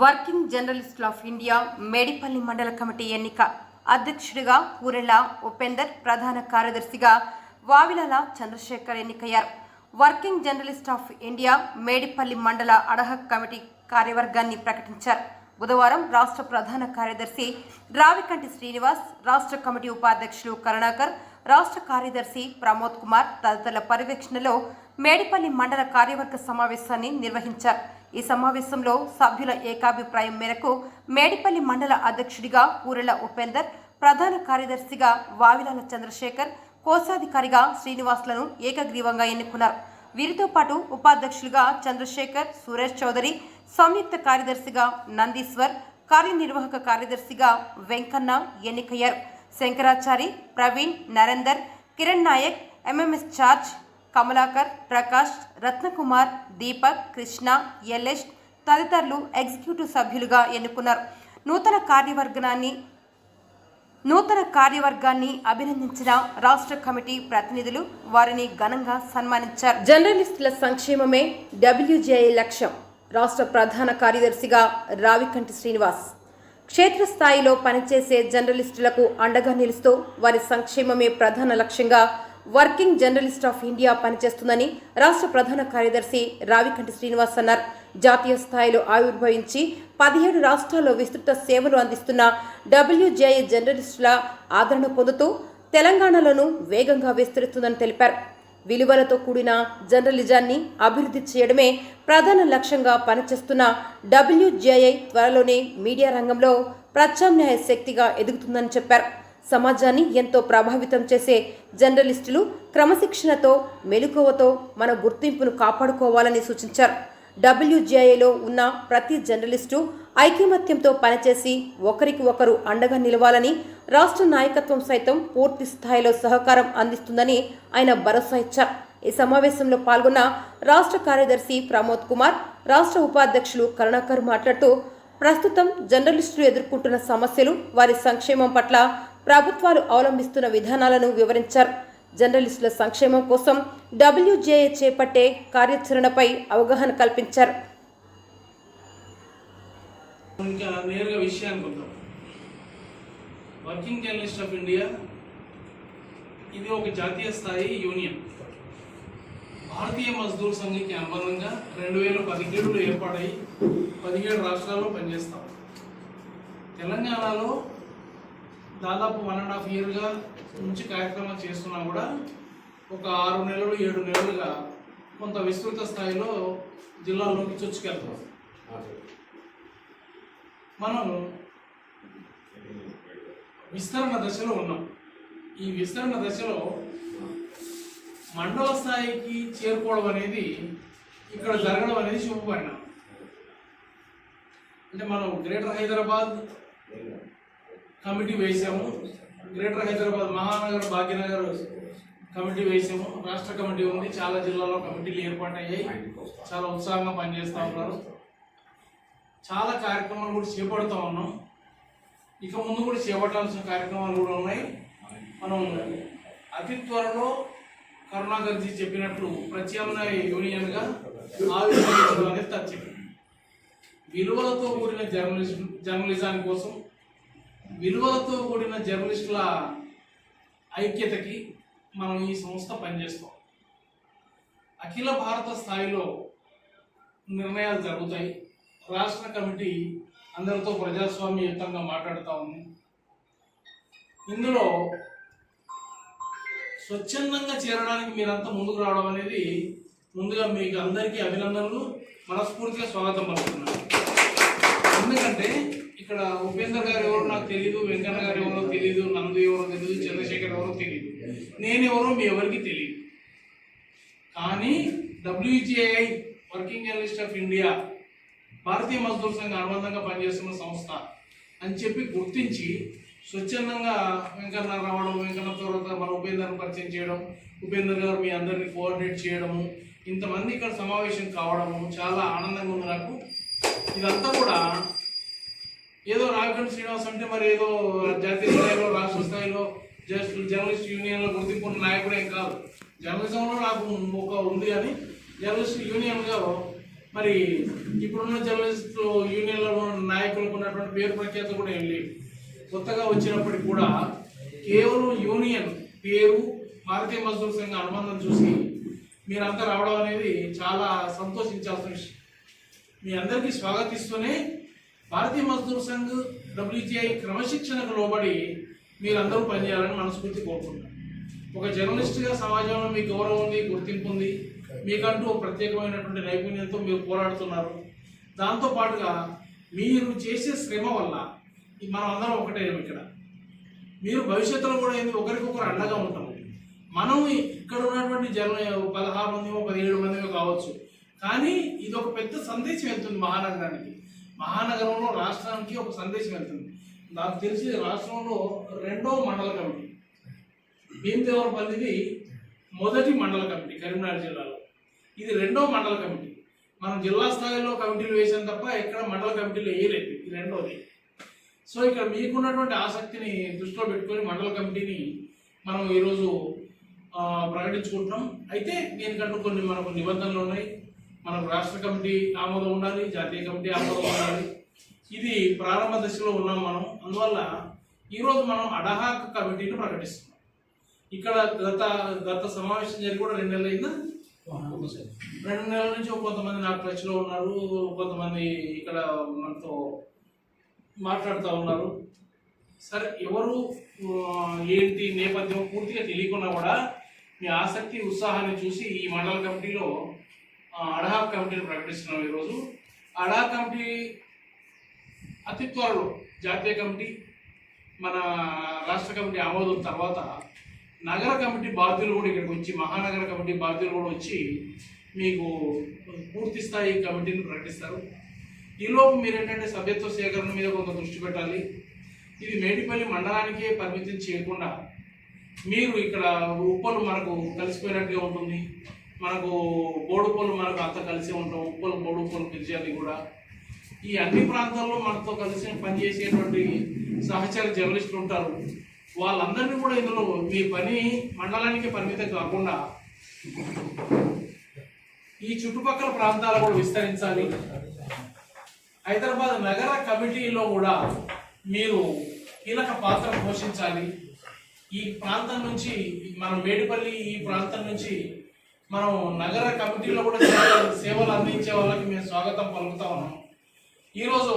Working జర్నలిస్టులు of India Medipalli మండల committee ఎన్నిక. అధ్యక్షుడిగా ఊరెళ్ళ ఉపేందర్ ప్రధాన కార్యదర్శిగా వావిలల చంద్రశేఖర్ ఎన్నికయ్యారు. Working journalist of India Medipalli మండల అడహక్ కమిటీ కార్యవర్గాన్ని ప్రకటించారు. బుధవారం రాష్ట్ర ప్రధాన కార్యదర్శి రావికంటి శ్రీనివాస్ రాష్ట్ర కమిటీ ఉపాధ్యక్షులు కరుణాకర్ రాష్ట్ర కార్యదర్శి ప్రమోద్ కుమార్ తదితరుల పర్యవేక్షణలో మేడిపల్లి మండల కార్యవర్గ సమావేశాన్ని నిర్వహించారు. ఈ సమావేశంలో సభ్యుల ఏకాభిప్రాయం మేరకు మేడిపల్లి మండల అధ్యక్షుడిగా ఊరెళ్ళ ఉపేందర్ ప్రధాన కార్యదర్శిగా వావిలాల చంద్రశేఖర్ కోశాధికారిగా శ్రీనివాస్లను ఏకగ్రీవంగా ఎన్నుకున్నారు. వీరితో పాటు ఉపాధ్యక్షులుగా చంద్రశేఖర్ సురేష్ చౌదరి సంయుక్త కార్యదర్శిగా నందీశ్వర్ కార్యనిర్వాహక కార్యదర్శిగా వెంకన్న ఎన్నికయ్యారు. Shankarachari Praveen Narender Kiran Naik MMS charge Kamalakar Prakash Ratnakumar Deepak Krishna LS తదితరులు ఎగ్జిక్యూటివ్ సభ్యులుగా ఎన్నుకున్నారు. నూతన కార్యవర్గాన్ని నూతన కార్యవర్గాన్ని అభినందించిన రాష్ట్ర కమిటీ ప్రతినిధులు వారిని ఘనంగా సన్మానించారు. జర్నలిస్టుల సంక్షేమమే డబ్ల్యూజేఐ లక్ష్యం. రాష్ట్ర ప్రధాన కార్యదర్శిగా రావికంటి శ్రీనివాస్. క్షేత్రస్థాయిలో పనిచేసే జర్నలిస్టులకు అండగా నిలుస్తూ వారి సంక్షేమమే ప్రధాన లక్ష్యంగా వర్కింగ్ జర్నలిస్ట్ ఆఫ్ ఇండియా పనిచేస్తుందని రాష్ట్ర ప్రధాన కార్యదర్శి రావికంటి శ్రీనివాస్ అన్నారు. జాతీయ స్థాయిలో ఆవిర్భవించి పదిహేడు రాష్ట్రాల్లో విస్తృత సేవలు అందిస్తున్న డబ్ల్యూజేఏ జర్నలిస్టుల ఆదరణ పొందుతూ తెలంగాణలోనూ వేగంగా విస్తరిస్తుందని తెలిపారు. విలువలతో కూడిన జర్నలిజాన్ని అభివృద్ధి చేయడమే ప్రధాన లక్ష్యంగా పనిచేస్తున్న డబ్ల్యూజేఐ త్వరలోనే మీడియా రంగంలో ప్రత్యామ్నాయ శక్తిగా ఎదుగుతుందని చెప్పారు. సమాజాన్ని ఎంతో ప్రభావితం చేసే జర్నలిస్టులు క్రమశిక్షణతో మెలకువతో మన గుర్తింపును కాపాడుకోవాలని సూచించారు. డబ్ల్యూజేఏలో ఉన్న ప్రతి జర్నలిస్టు ఐకమత్యంతో పనిచేసి ఒకరికి ఒకరు అండగా నిలవాలని రాష్ట్ర నాయకత్వం సైతం పూర్తి స్థాయిలో సహకారం అందిస్తుందని ఆయన భరోసా ఇచ్చారు. ఈ సమావేశంలో పాల్గొన్న రాష్ట్ర కార్యదర్శి ప్రమోద్ కుమార్ రాష్ట్ర ఉపాధ్యక్షులు కరుణాకర్ మాట్లాడుతూ ప్రస్తుతం జర్నలిస్టులు ఎదుర్కొంటున్న సమస్యలు వారి సంక్షేమం పట్ల ప్రభుత్వాలు అవలంబిస్తున్న విధానాలను వివరించారు. జర్నలిస్టుల సంక్షేమం కోసం డబ్ల్యూజేఏ చేపట్టే కార్యాచరణపై అవగాహన కల్పించారు. ఇంకా నేరుగా విషయానికి వద్దాం. వర్కింగ్ జర్నలిస్ట్ ఆఫ్ ఇండియా ఇది ఒక జాతీయ స్థాయి యూనియన్. భారతీయ మజ్దూర్ సంఘకి అనుబంధంగా రెండు వేల పదిహేడులో ఏర్పాటై పదిహేడు రాష్ట్రాల్లో పనిచేస్తాం. తెలంగాణలో దాదాపు వన్ అండ్ హాఫ్ ఇయర్గా నుంచి కార్యక్రమం చేస్తున్నా కూడా ఒక ఆరు నెలలు ఏడు నెలలుగా కొంత విస్తృత స్థాయిలో జిల్లాలోకి చొచ్చుకెళ్తాం మనం విస్తరణ దశలో ఉన్నాం. ఈ విస్తరణ దశలో మండల స్థాయికి చేరుకోవడం అనేది ఇక్కడ జరగడం అనేది శుభపరిణామం. అంటే మనం గ్రేటర్ హైదరాబాద్ కమిటీ వేసాము. గ్రేటర్ హైదరాబాద్ మహానగర్ భాగ్యనగర్ కమిటీ వేసాము. రాష్ట్ర కమిటీ ఉంది. చాలా జిల్లాలో కమిటీలు ఏర్పాటయ్యాయి. చాలా ఉత్సాహంగా పనిచేస్తూ ఉన్నారు. చాలా కార్యక్రమాలు కూడా చేపడుతూ ఉన్నాం. ఇక ముందు కూడా చేపట్టాల్సిన కార్యక్రమాలు కూడా ఉన్నాయి. మనం అతి త్వరలో కరుణాకర్జీ చెప్పినట్లు ప్రత్యామ్నాయ యూనియన్గా ఆవిర్భవించడం అనేది తథ్యం విలువలతో కూడిన జర్నలిస్ట్ జర్నలిజాం కోసం విలువలతో కూడిన జర్నలిస్టుల ఐక్యతకి మనం ఈ సంస్థ పనిచేస్తాం. అఖిల భారత స్థాయిలో నిర్ణయాలు జరుగుతాయి. రాష్ట్ర కమిటీ అందరితో ప్రజాస్వామ్యయుతంగా మాట్లాడుతూ ఉంది. ఇందులో స్వచ్ఛందంగా చేరడానికి మీరంతా ముందుకు రావడం అనేది ముందుగా మీకు అందరికీ అభినందనలు. మనస్ఫూర్తిగా స్వాగతం పలుకుతున్నాను ఎందుకంటే ఇక్కడ ఉపేందర్ గారు ఎవరో నాకు తెలియదు వెంకన్న గారు ఎవరో తెలియదు నందు ఎవరో తెలియదు చంద్రశేఖర్ ఎవరో తెలియదు నేను ఎవరో మీ ఎవరికి తెలియదు కానీ WJI working journalist of India Bharatiya Mazdoor Sangh అనుబంధంగా పనిచేస్తున్న సంస్థ అని చెప్పి గుర్తించి స్వచ్ఛందంగా వెంకన్న రావడం వెంకన్న తర్వాత మన ఉపేందర్ని పరిచయం చేయడం ఉపేందర్ గారు మీ అందరిని కోఆర్డినేట్ చేయడము ఇంతమంది ఇక్కడ సమావేశం కావడము చాలా ఆనందంగా ఉంది నాకు. ఇదంతా కూడా ఏదో రాఘవన్ శ్రీనివాస్ అంటే మరి ఏదో జాతీయ స్థాయిలో రాష్ట్ర స్థాయిలో జస్ట్ జర్నలిస్ట్ యూనియన్లో గుర్తింపు నాయకుడే కాదు. జర్నలిజంలో నాకు ఒక ఉంది కానీ జర్నలిస్ట్ యూనియన్గా మరి ఇప్పుడున్న జర్నలిస్ట్ యూనియన్లో నాయకులకు ఉన్నటువంటి పేరు ప్రఖ్యాత కూడా ఏం లేదు. కొత్తగా వచ్చినప్పటికి కూడా కేవలం యూనియన్ పేరు భారతీయ మజ్దూర్ సంఘ అనుబంధం చూసి మీరంతా రావడం అనేది చాలా సంతోషించాల్సిన విషయం. మీ అందరికీ స్వాగతిస్తూనే భారతీయ మజ్దూర్ సంఘ్ డబ్ల్యూటీఐ క్రమశిక్షణకు లోబడి మీరందరూ పనిచేయాలని మనస్ఫూర్తి కోరుకుంటున్నాను ఒక జర్నలిస్ట్గా సమాజంలో మీ గౌరవం ఉంది గుర్తింపు ఉంది. మీకంటూ ప్రత్యేకమైనటువంటి నైపుణ్యంతో మీరు పోరాడుతున్నారు. దాంతో పాటుగా మీరు చేసే శ్రమ వల్ల మనం అందరం ఒకటే ఇక్కడ. మీరు భవిష్యత్తులో కూడా ఏంది? ఒకరికొకరు అండగా ఉంటాము మనం ఇక్కడ ఉన్నటువంటి జన పదహారు మందిమో పదిహేడు మందిమో కావచ్చు. కానీ ఇది ఒక పెద్ద సందేశం వెళ్తుంది మహానగరానికి. మహానగరంలో రాష్ట్రానికి ఒక సందేశం వెళ్తుంది. నాకు తెలిసి రాష్ట్రంలో రెండో మండల కమిటీ భీమదేవరపల్లిది మొదటి మండల కమిటీ కరీంనగర్ జిల్లాలో. ఇది రెండో మండల కమిటీ. మనం జిల్లా స్థాయిలో కమిటీలు వేసాం తప్ప ఎక్కడ మండల కమిటీలు వేయలేదు. ఇది రెండోది. సో ఇక్కడ మీకున్నటువంటి ఆసక్తిని దృష్టిలో పెట్టుకొని మండల కమిటీని మనం ఈరోజు ప్రకటించుకుంటున్నాం. అయితే దీనికంటూ కొన్ని మనకు నిబంధనలు ఉన్నాయి. మనకు రాష్ట్ర కమిటీ ఆమోదం ఉండాలి జాతీయ కమిటీ ఆమోదం ఉండాలి. ఇది ప్రారంభ దశలో ఉన్నాం మనం. అందువల్ల ఈరోజు మనం అడహాక్ కమిటీని ప్రకటిస్తున్నాం. ఇక్కడ గత గత సమావేశం జరిగి కూడా రెండు నెలలు అయిందా? రెండు నెలల నుంచి ఒక కొంతమంది నాకు టచ్లో ఉన్నారు కొంతమంది ఇక్కడ మనతో మాట్లాడుతూ ఉన్నారు. సరే ఎవరు ఏంటి నేపథ్యం పూర్తిగా తెలియకున్నా కూడా మీ ఆసక్తి ఉత్సాహాన్ని చూసి ఈ మండల కమిటీలో ఆ, కమిటీని ప్రకటిస్తున్నాం ఈరోజు. అడహాక్ కమిటీ అతి త్వరలో జాతీయ కమిటీ మన రాష్ట్ర కమిటీ ఆమోదం తర్వాత నగర కమిటీ బాధ్యులు కూడా ఇక్కడికి వచ్చి మహానగర కమిటీ బాధ్యులు కూడా వచ్చి మీకు పూర్తి స్థాయి కమిటీని ప్రకటిస్తారు. ఈలోపు మీరు ఏంటంటే సభ్యత్వ సేకరణ మీద కొంత దృష్టి పెట్టాలి. ఇది మేడిపల్లి మండలానికే పరిమితం చేయకుండా మీరు ఇక్కడ ఉప్పలు మనకు కలిసిపోయినట్టుగా ఉంటుంది. మనకు బోడుపూలు మనకు అంత కలిసి ఉంటాం ఉప్పులు బోడుపూలు పిలిచేది కూడా. ఈ అన్ని ప్రాంతాల్లో మనతో కలిసి పనిచేసేటువంటి సహచర జర్నలిస్టులు ఉంటారు. వాళ్ళందరినీ కూడా ఇందులో మీ పని మండలానికి పరిమితం కాకుండా ఈ చుట్టుపక్కల ప్రాంతాలు కూడా విస్తరించాలి. హైదరాబాద్ నగర కమిటీలో కూడా మీరు కీలక పాత్ర పోషించాలి. ఈ ప్రాంతం నుంచి మన మేడిపల్లి ఈ ప్రాంతం నుంచి మనం నగర కమిటీలో కూడా సేవలు అందించే వాళ్ళకి మేము స్వాగతం పలుకుతా ఉన్నాం. ఈరోజు